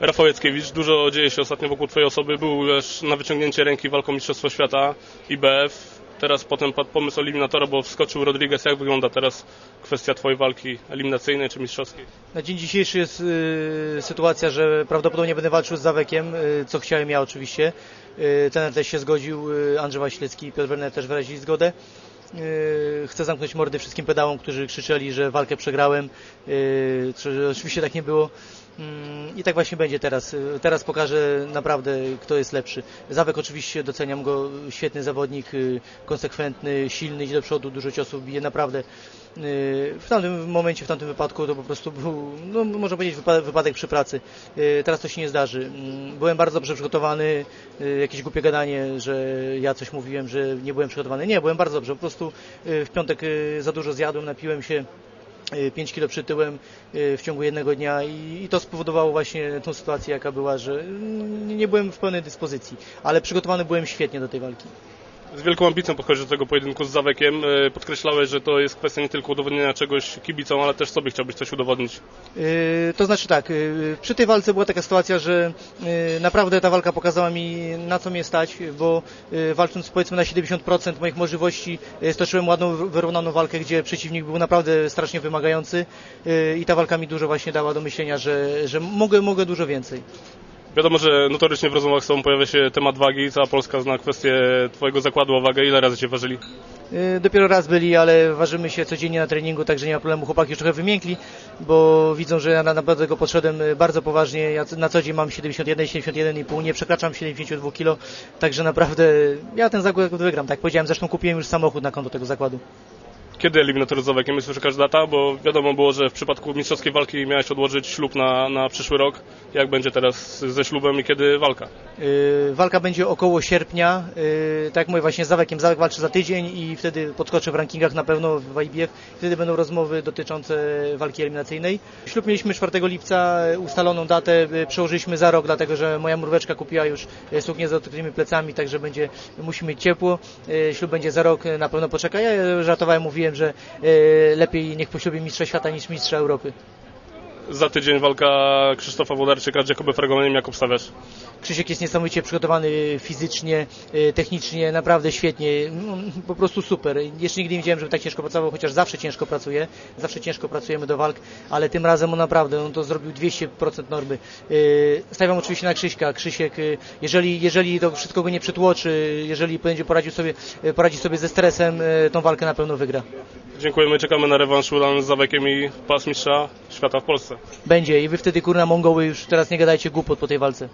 Rafał Jackiewicz, dużo dzieje się ostatnio wokół Twojej osoby. Był już na wyciągnięcie ręki walką Mistrzostwa Świata IBF. Teraz potem padł pomysł eliminatora, bo wskoczył Rodriguez. Jak wygląda teraz kwestia Twojej walki eliminacyjnej czy mistrzowskiej? Na dzień dzisiejszy jest y, sytuacja, że prawdopodobnie będę walczył z Zawekiem, y, co chciałem ja oczywiście. Y, trener też się zgodził, y, Andrzej Waślecki i Piotr Werner też wyrazili zgodę. Y, chcę zamknąć mordy wszystkim pedałom, którzy krzyczeli, że walkę przegrałem. Y, oczywiście tak nie było. Mm, I tak właśnie będzie teraz. Y, Teraz pokażę naprawdę, kto jest lepszy. Zawek oczywiście doceniam go, świetny zawodnik, y, konsekwentny, silny, idzie do przodu, dużo ciosów bije, naprawdę. Y, W tamtym momencie, w tamtym wypadku to po prostu był, no, można powiedzieć, wypa- wypadek przy pracy. Teraz to się nie zdarzy. Mm, Byłem bardzo dobrze przygotowany, jakieś głupie gadanie, że ja coś mówiłem, że nie byłem przygotowany. Nie, byłem bardzo dobrze. Po prostu w piątek za dużo zjadłem, napiłem się. 5 kilo przytyłem y, w ciągu jednego dnia i, i to spowodowało właśnie tą sytuację, jaka była, że mm, nie byłem w pełnej dyspozycji, ale przygotowany byłem świetnie do tej walki. Z wielką ambicją podchodzisz do tego pojedynku z Zawekiem. E, Podkreślałeś, że to jest kwestia nie tylko udowodnienia czegoś kibicom, ale też sobie chciałbyś coś udowodnić. Yy, To znaczy tak, yy, przy tej walce była taka sytuacja, że naprawdę ta walka pokazała mi na co mnie stać, bo walcząc powiedzmy na 70% moich możliwości stoczyłem ładną, wyrównaną walkę, gdzie przeciwnik był naprawdę strasznie wymagający i ta walka mi dużo właśnie dała do myślenia, że, że mogę, mogę dużo więcej. Wiadomo, że notorycznie w rozmowach z Tobą pojawia się temat wagi. Cała Polska zna kwestię Twojego zakładu o wagę. Ile razy Cię ważyli? Yy, Dopiero raz byli, ale ważymy się codziennie na treningu, także nie ma problemu. Chłopaki już trochę wymiękli, bo widzą, że ja na- naprawdę go podszedłem yy, bardzo poważnie. Ja na co dzień mam 71, 71,5, nie przekraczam 72 kg, także naprawdę ja ten zakład wygram. Tak jak powiedziałem, zresztą kupiłem już samochód na konto tego zakładu. Kiedy eliminator z Zawekiem? Jest już jakaś data? Bo wiadomo było, że w przypadku mistrzowskiej walki miałeś odłożyć ślub na, na przyszły rok. Jak będzie teraz ze ślubem i kiedy walka? Yy, Walka będzie około sierpnia, yy, tak jak mówię właśnie z Zawekiem. Zawek walczy za tydzień i wtedy podskoczę w rankingach na pewno w IBF. Wtedy będą rozmowy dotyczące walki eliminacyjnej. Ślub mieliśmy 4 lipca, ustaloną datę yy, przełożyliśmy za rok, dlatego że moja murweczka kupiła już yy, suknię z odkrytymi plecami, także będzie, musimy mieć ciepło. Yy, Ślub będzie za rok, na pewno poczeka. Ja żartowałem, mówiłem, że yy, lepiej niech poślubię mistrza świata niż mistrza Europy. Za tydzień walka Krzysztofa Wodarczyka z Jakubem Fragonem. Jak obstawiasz? Krzysiek jest niesamowicie przygotowany fizycznie, y, technicznie, naprawdę świetnie, no, po prostu super. Jeszcze nigdy nie widziałem, żeby tak ciężko pracował, chociaż zawsze ciężko pracuje, zawsze ciężko pracujemy do walk, ale tym razem on naprawdę, on to zrobił 200% normy. Y, Stawiam oczywiście na Krzyśka. Krzysiek, y, jeżeli, jeżeli to wszystko go nie przytłoczy, jeżeli będzie poradził sobie, poradzi sobie ze stresem, tą walkę na pewno wygra. Dziękujemy. Czekamy na rewanż Ulan z Zawekiem i pas mistrza świata w Polsce. Będzie i wy wtedy kurna Mongoły już teraz nie gadajcie głupot po tej walce.